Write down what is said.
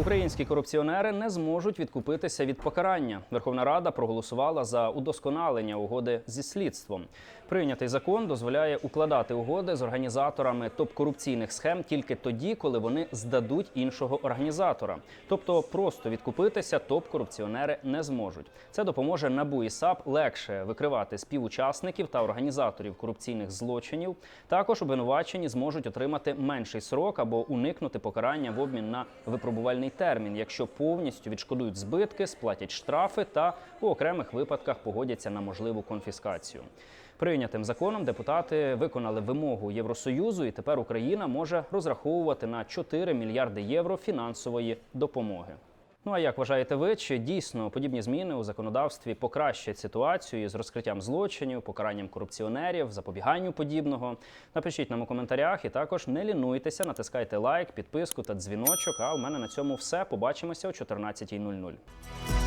Українські корупціонери не зможуть відкупитися від покарання. Верховна Рада проголосувала за удосконалення угоди зі слідством. Прийнятий закон дозволяє укладати угоди з організаторами топ-корупційних схем тільки тоді, коли вони здадуть іншого організатора. Тобто просто відкупитися топ-корупціонери не зможуть. Це допоможе НАБУ і САП легше викривати співучасників та організаторів корупційних злочинів. Також обвинувачені зможуть отримати менший срок або уникнути покарання в обмін на випробувальний термін, якщо повністю відшкодують збитки, сплатять штрафи та у окремих випадках погодяться на можливу конфіскацію. Прийнятим законом депутати виконали вимогу Євросоюзу, і тепер Україна може розраховувати на 4 мільярди євро фінансової допомоги. Ну а як вважаєте ви, чи дійсно подібні зміни у законодавстві покращать ситуацію з розкриттям злочинів, покаранням корупціонерів, запобіганню подібного? Напишіть нам у коментарях і також не лінуйтеся, натискайте лайк, підписку та дзвіночок. А у мене на цьому все. Побачимося о 14.00.